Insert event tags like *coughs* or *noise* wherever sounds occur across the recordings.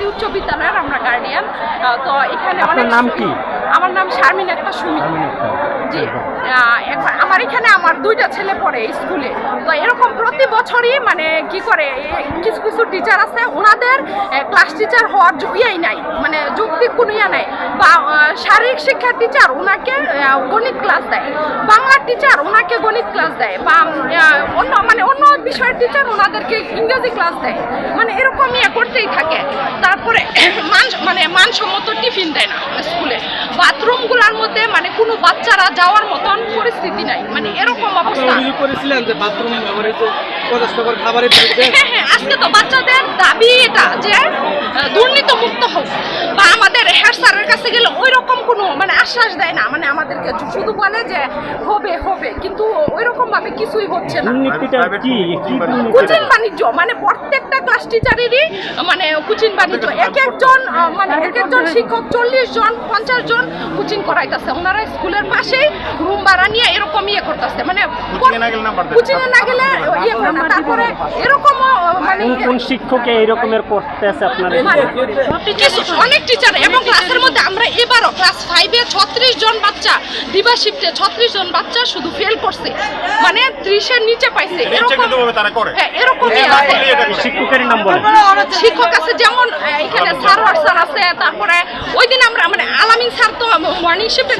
সরকারি উচ্চ বিদ্যালয়ের আমরা গার্ডিয়ান তো এখানে অনেক নাম কি? আমার নাম শারমিন একটা সুমি জি আমার এখানে আমার দুইটা ছেলে পড়ে স্কুলে। তো এরকম প্রতি বছরই মানে কি করে কিছু কিছু টিচার আছে ওনাদের ক্লাস টিচার হওয়ার ইয়েই নাই মানে যুক্তি কোনো ইয়া নাই। শারীরিক শিক্ষার টিচার ওনাকে গণিত ক্লাস দেয়। বাংলার টিচার ওনাকে গণিত ক্লাস দেয় বা অন্য মানে অন্য বিষয়ের টিচার ওনাদেরকে ইংরেজি ক্লাস দেয়। মানে এরকম ইয়ে করতেই থাকে। তারপরে *coughs* মান মানে মানসম্মত টিফিন দেয় না স্কুলে বাথরুমগুলোর মধ্যে মানে কোনো বাচ্চারা যাওয়ার মতন পরিস্থিতি নাই। মানে এরকম অবস্থা। অভিযোগ করেছিলেন যে বাথরুম ব্যবহৃত খাবারের হ্যাঁ হ্যাঁ আজকে তো বাচ্চাদের দাবি এটা যে দুর্নীতি মুক্ত হোক। বা আমাদের হেড স্যারের কাছে গেলে ওই রকম কোনো মানে আশ্বাস দেয় না। মানে আমাদেরকে শুধু বলে যে হবে হবে। কিন্তু ওই রকম ভাবে কিছুই হচ্ছে না। কুচিন বাণিজ্য। মানে প্রত্যেকটা ক্লাস টিচারেরই মানে কুচিন বাণিজ্য। এক একজন মানে এক একজন শিক্ষক চল্লিশ জন পঞ্চাশ জন কোচিং করাইতেছে। ওনারা স্কুলের পাশেই রুম ভাড়া নিয়ে এরকম ইয়ে করতেছে। মানে কোচিংয়ে না গেলে ইয়ে করে না। তারপরে এরকমও মানে কোন কোন শিক্ষকে এই রকমের করতে আপনার মানে অনেক টিচার এবং ক্লাসের মধ্যে আমরা এবারও ক্লাস ফাইভে ছত্রিশ জন বাচ্চা দিবা শিফটে ছত্রিশ জন বাচ্চা শুধু ফেল করছে। মানে ত্রিশের নিচে পাইছে। এরকম তারা করে। হ্যাঁ এরকমই শিক্ষকের নাম বলেন। শিক্ষক আছে যেমন এখানে সারোয়ার স্যার আছে তারপরে ওই দিন আমরা মানে আলামিন স্যার তো মর্নিং শিফটে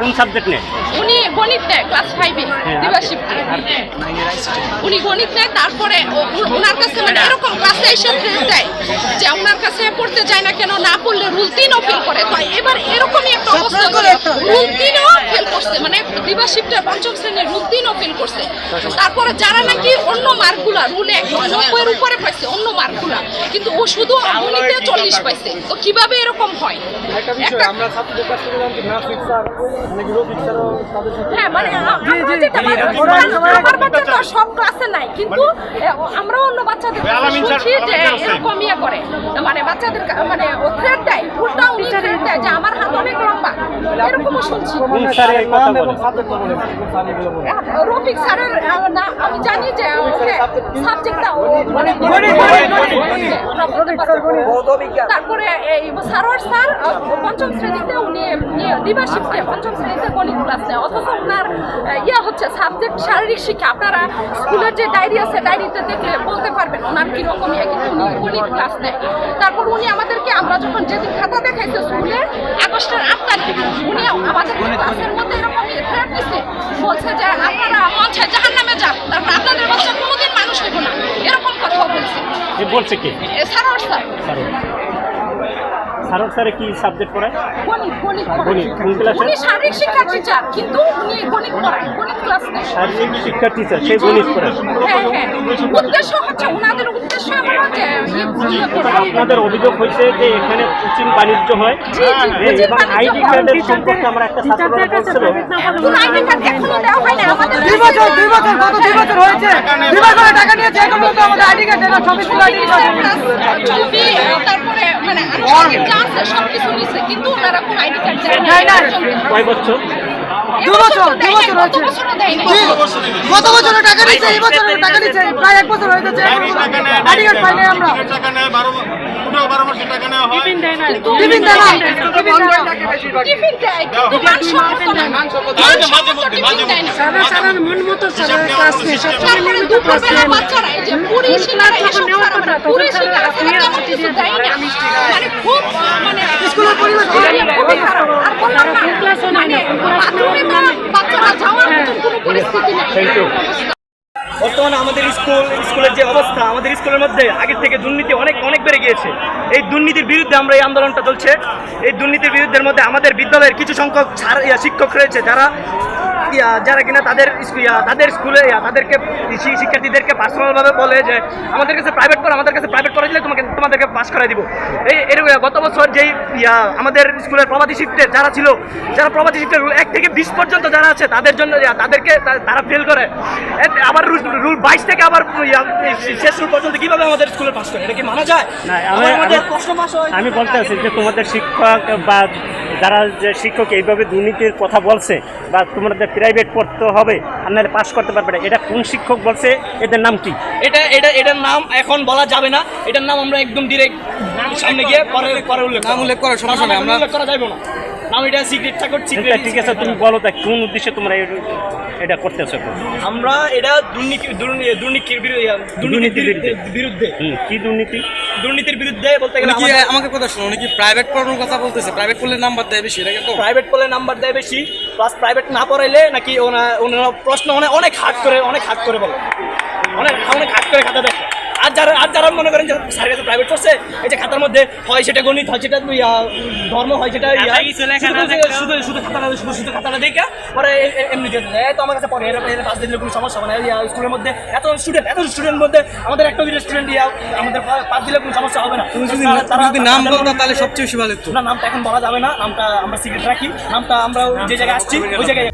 কোন সাবজেক্ট নেয়? উনি গণিত নেয় ক্লাস ফাইভে দিবা উনি গণিত নেয় তারপরে ওনার কাছে মানে এরকম ক্লাসে এসে ফেল দেয় যে ওনার কাছে পড়তে যায় না কেন না পড়লে রুল তিনও ফেল করে। তো এবার এরকমই একটা অবস্থা রুল তিনও ফেল করছে। মানে দিবা শিফটের পঞ্চম শ্রেণির রুল তিনও ফেল করছে। তারপরে? যারা নাকি অন্য মার্কগুলা রুলে নব্বইয়ের উপরে পাইছে অন্য মার্কগুলা কিন্তু ও শুধু গণিতে চল্লিশ পাইছে তো কীভাবে এরকম হয় হ্যাঁ মানে সব ক্লাসে নাই কিন্তু এ, আমরা অন্য বাচ্চাদের কাছে শুনছি যে। এরকম ইয়ে করে। মানে বাচ্চাদের মানে ও থ্রেড দেয় উল্টা উনি থ্রেড দেয় যে আমার হাত অনেক লম্বা। এরকমও শুনছি। রফিক স্যারের না আমি জানি যে ওকে সাবজেক্টটা মানে। তারপরে এই সারোয়ার স্যার পঞ্চম শ্রেণীতে উনি দিবা শিখছে পঞ্চম শ্রেণীতে গণিত ক্লাস নেয়। অথচ ওনার ইয়ে হচ্ছে সাবজেক্ট শারীরিক শিক্ষা। আপনারা স্কুলের যে ডায়েরি আছে ডায়েরিতে দেখলে বলতে পারবেন ওনার কীরকম ইয়ে কিন্তু উনি গণিত ক্লাস নেয়। তারপর উনি আমাদেরকে আমরা যখন যেদিন খাতা দেখাইছে স্কুলে আগস্টের আট তারিখ উনি আমাদের ক্লাসের মধ্যে এরকম থ্রেট দিচ্ছে বলছে যে আপনারা মঞ্চে জাহান নামে যান। তারপর আপনাদের বাচ্চা কোনোদিন মানুষ হইব না। এরকম কথা বলছে। বলছে কি? এ স্যার। সারোর স্যারে কি সাবজেক্ট পড়ায়? গণিত গণিত গণিত, কোন ক্লাসে? উনি শারীরিক শিক্ষা টিচার কিন্তু উনি গণিত পড়ায় গণিত ক্লাস নেয় শারীরিক শিক্ষা টিচার সেই গণিত পড়ায়। হ্যাঁ হ্যাঁ। উদ্দেশ্য হচ্ছে ওনাদের উদ্দেশ্য হলো যে ইয়ে করা। আপনাদের অভিযোগ হয়েছে যে এখানে কোচিং বাণিজ্য হয়। এবং আইডি কার্ডের সম্পর্কে আমরা একটা ছাত্র বলছিল এখন আইডি কার্ড এখনও দেওয়া হয় না আমাদের দুই বছর দুই বছর গত দুই বছর হয়েছে। দুই বছর টাকা নিয়েছে এখন আমাদের আইডি কার্ড দেয় ছবি ছবি তারপরে মানে যা আছে সবকিছু নিছে কিন্তু ওনারা কোন আইডি কার্ড দেয় না কয় বছর? দু বছর, দু বছর হয়েছে। বছরও বছর টাকা নিয়েছে এই বছর টাকা নিয়েছে প্রায় এক বছর হয়ে যাচ্ছে আইডি কার্ড পাই নাই আমরা। টাকা নেয় বারো বারো মাসের টাকা নেওয়া হয়। টিফিন দেয় না টিফিন দেয় না। টিফিন দেয় কিন্তু মানসম্মত you. অবস্থা। বর্তমানে আমাদের স্কুল, স্কুলের যে অবস্থা, আমাদের স্কুলের মধ্যে আগের থেকে দুর্নীতি অনেক অনেক বেড়ে গিয়েছে এই দুর্নীতির বিরুদ্ধে আমরা এই আন্দোলনটা চলছে এই দুর্নীতির বিরুদ্ধের মধ্যে আমাদের বিদ্যালয়ের কিছু সংখ্যক শিক্ষক রয়েছে যারা যারা কিনা তাদের তাদের স্কুলে তাদেরকে শিক্ষার্থীদেরকে পার্সোনালভাবে বলে যে আমাদের কাছে প্রাইভেট করো আমাদের কাছে প্রাইভেট করে দিলে তোমাকে তোমাদেরকে পাস করাই দিব। এই এর গত বছর যেই আমাদের স্কুলের প্রবাদী শিফটে যারা ছিল যারা প্রবাদী শিফটের এক থেকে বিশ পর্যন্ত যারা আছে তাদের জন্য তাদেরকে তারা ফেল করে। আবার রুল বাইশ থেকে আবার শেষ রুল পর্যন্ত কীভাবে আমাদের স্কুলে পাস করে এটা কি মানা যায়? আমি বলতে আছি যে তোমাদের শিক্ষক বা যারা যে শিক্ষক এইভাবে দুর্নীতির কথা বলছে বা তোমাদের প্রাইভেট পড়তে হবে আর নাহলে পাস করতে পারবে না। এটা কোন শিক্ষক বলছে? এদের নাম কি? এটা এটা এটার নাম এখন বলা যাবে না। এটার নাম আমরা একদম ডিরেক্ট সামনে গিয়ে পরে পরে উল্লেখ নাম উল্লেখ করার সমস্যা নেই আমরা উল্লেখ করা যাবে না। নাম এটা সিক্রেট এটা সিক্রেট ঠিক আছে তুমি বলো তা কোন উদ্দেশ্যে তোমরা এটা করতেছো আমরা এটা দুর্নীতি দুর্নীতি দুর্নীতির বিরুদ্ধে দুর্নীতির বিরুদ্ধে। বিরুদ্ধে কি দুর্নীতি? দুর্নীতির বিরুদ্ধে বলতে গেলে কি আমাকে কথা শুনো উনি কি প্রাইভেট পড়ানোর কথা বলতেছে? প্রাইভেট পড়লে নাম্বার দেয় বেশি এটা তো? প্রাইভেট পড়লে নাম্বার দেয় বেশি প্লাস প্রাইভেট না পড়াইলে নাকি ওনা ওনারা প্রশ্ন অনেক অনেক হার্ড করে অনেক হার্ড করে বলে। অনেক অনেক হার্ড করে খাতা দেখে। আর যারা আর যারা মনে করেন যে স্যারের কাছে প্রাইভেট করছে এই যে খাতার মধ্যে হয় সেটা গণিত হয় সেটা ধর্ম হয় সেটা শুধু শুধু খাতাটা শুধু শুধু খাতাটা দেখে পরে এমনি দিয়ে দেয় তো আমার কাছে পড়ে এর এর পাঁচ দিলে কোনো সমস্যা হবে না। ইয়া, স্কুলের মধ্যে এত স্টুডেন্ট এত স্টুডেন্ট মধ্যে আমাদের একটা দুটো স্টুডেন্ট ইয়া আমাদের পাঁচ দিলে কোনো সমস্যা হবে না। তুমি যদি তারা- যদি নাম তারা- বলতো তাহলে সবচেয়ে বেশি ভালো না নামটা এখন বলা যাবে না। নামটা আমরা সিক্রেট রাখি। নামটা আমরা যে জায়গায় আসছি ওই জায়গায়